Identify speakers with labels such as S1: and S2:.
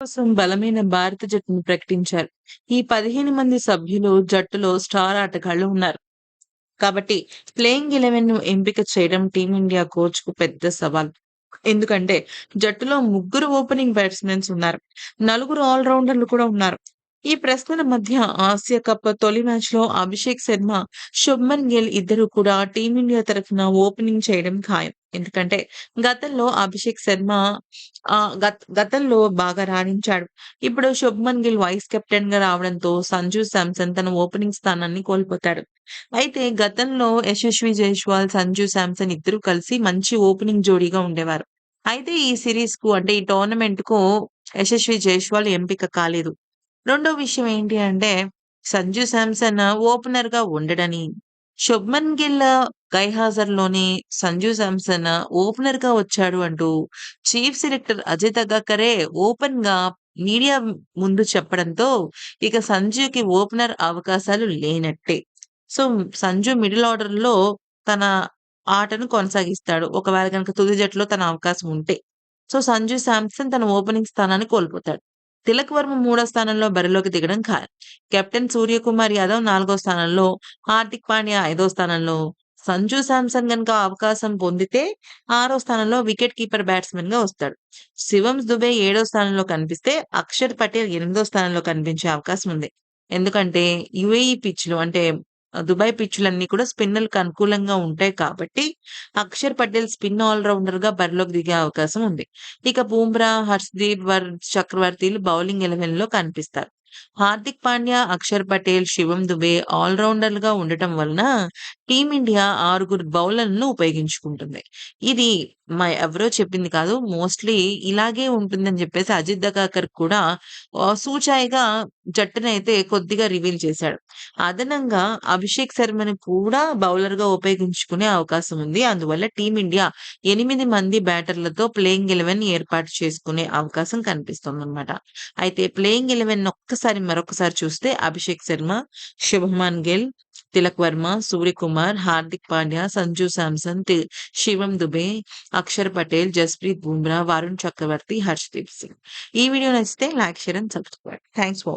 S1: కోసం బలమైన భారత జట్టును ప్రకటించారు. ఈ పదిహేను మంది సభ్యులు జట్టులో స్టార్ ఆటగాళ్ళు ఉన్నారు. కాబట్టి ప్లేయింగ్ ఎలెవెన్‌ను ఎంపిక చేయడం టీమిండియా కోచ్‌కు పెద్ద సవాల్. ఎందుకంటే జట్టులో ముగ్గురు ఓపెనింగ్ బ్యాట్స్‌మెన్స్ ఉన్నారు. నలుగురు ఆల్రౌండర్లు కూడా ఉన్నారు. ఈ ప్రశ్నల మధ్య ఆసియా కప్ తొలి మ్యాచ్లో అభిషేక్ శర్మ, శుభ్మన్ గిల్ ఇద్దరూ కూడా టీమిండియా తరఫున ఓపెనింగ్ చేయడం ఖాయం. ఎందుకంటే గతంలో అభిషేక్ శర్మ గతంలో బాగా రాణించాడు. ఇప్పుడు శుభ్మన్ గిల్ వైస్ కెప్టెన్గా రావడంతో సంజు శాంసన్ తన ఓపెనింగ్ స్థానాన్ని కోల్పోతాడు. అయితే గతంలో యశస్వి జైస్వాల్, సంజు శాంసన్ ఇద్దరూ కలిసి మంచి ఓపెనింగ్ జోడీగా ఉండేవారు. అయితే ఈ సిరీస్కు అంటే ఈ టోర్నమెంట్కు యశస్వి జైస్వాల్ ఎంపిక కాలేదు. రెండో విషయం ఏంటి అంటే సంజు శాంసన్ ఓపెనర్గా ఉండడని, శుభ్మన్ గిల్ గైహాజర్లోనే సంజు శాంసన్ ఓపెనర్గా వచ్చాడు అంటూ చీఫ్ సెలెక్టర్ అజిత్ ఓపెన్గా మీడియా ముందు చెప్పడంతో ఇక సంజుకి ఓపెనర్ అవకాశాలు లేనట్టే. సో, సంజు మిడిల్ ఆర్డర్లో తన ఆటను కొనసాగిస్తాడు. ఒకవేళ గనక తుది జట్టులో తన అవకాశం ఉంటే. సో, సంజు శాంసన్ తన ఓపెనింగ్ స్థానాన్ని కోల్పోతాడు. తిలక్ వర్మ మూడో స్థానంలో బరిలోకి దిగడం ఖాయం. కెప్టెన్ సూర్యకుమార్ యాదవ్ నాలుగో స్థానంలో, హార్దిక్ పాండ్యా ఐదో స్థానంలో, సంజు శాంసన్ గనక అవకాశం పొందితే ఆరో స్థానంలో వికెట్ కీపర్ బ్యాట్స్‌మన్‌గా వస్తాడు. శివం దుబే ఏడో స్థానంలో కనిపిస్తే అక్షర్ పటేల్ ఎనిమిదో స్థానంలో కనిపించే అవకాశం ఉంది. ఎందుకంటే యుఏఈ పిచ్‌లు అంటే దుబాయ్ పిచ్‌లన్నీ కూడా స్పిన్నర్‌లకు అనుకూలంగా ఉంటాయి కాబట్టి అక్షర్ పటేల్ స్పిన్ ఆల్రౌండర్‌గా బరిలోకి దిగే అవకాశం ఉంది. ఇక బూమ్రా హర్షదీప్, వర్ చక్రవర్తిలు బౌలింగ్ ఎలెవెన్‌లో కనిపిస్తారు. హార్దిక్ పాండ్యా, అక్షర్ పటేల్, శివం దుబే ఆల్రౌండర్లుగా ఉండటం వలన టీమిండియా ఆరుగురు బౌలర్‌లను ఉపయోగించుకుంటుంది. ఇది మా ఎవరో చెప్పింది కాదు. మోస్ట్‌లీ ఇలాగే ఉంటుందని చెప్పేసి అజిత్ దగాకర్ కూడా సూచాయిగా జట్టునైతే కొద్దిగా రివీల్ చేశాడు. అదనంగా అభిషేక్ శర్మని కూడా బౌలర్గా ఉపయోగించుకునే అవకాశం ఉంది. అందువల్ల టీమిండియా ఎనిమిది మంది బ్యాటర్లతో ప్లేయింగ్ ఎలెవెన్ ఏర్పాటు చేసుకునే అవకాశం కనిపిస్తోందన్నమాట. అయితే ప్లేయింగ్ ఎలెవెన్ ఒక్కసారి మరొకసారి చూస్తే అభిషేక్ శర్మ, శుభమాన్ గిల్, తిలక్ వర్మ, సూర్యకుమార్, హార్దిక్ పాండ్యా, సంజు శాంసన్, శివం దుబే, అక్షర్ పటేల్, జస్ప్రీత్ బుమ్రా, వరుణ్ చక్రవర్తి, హర్షదీప్ సింగ్. ఈ వీడియో నచ్చితే like, share and subscribe. Thanks for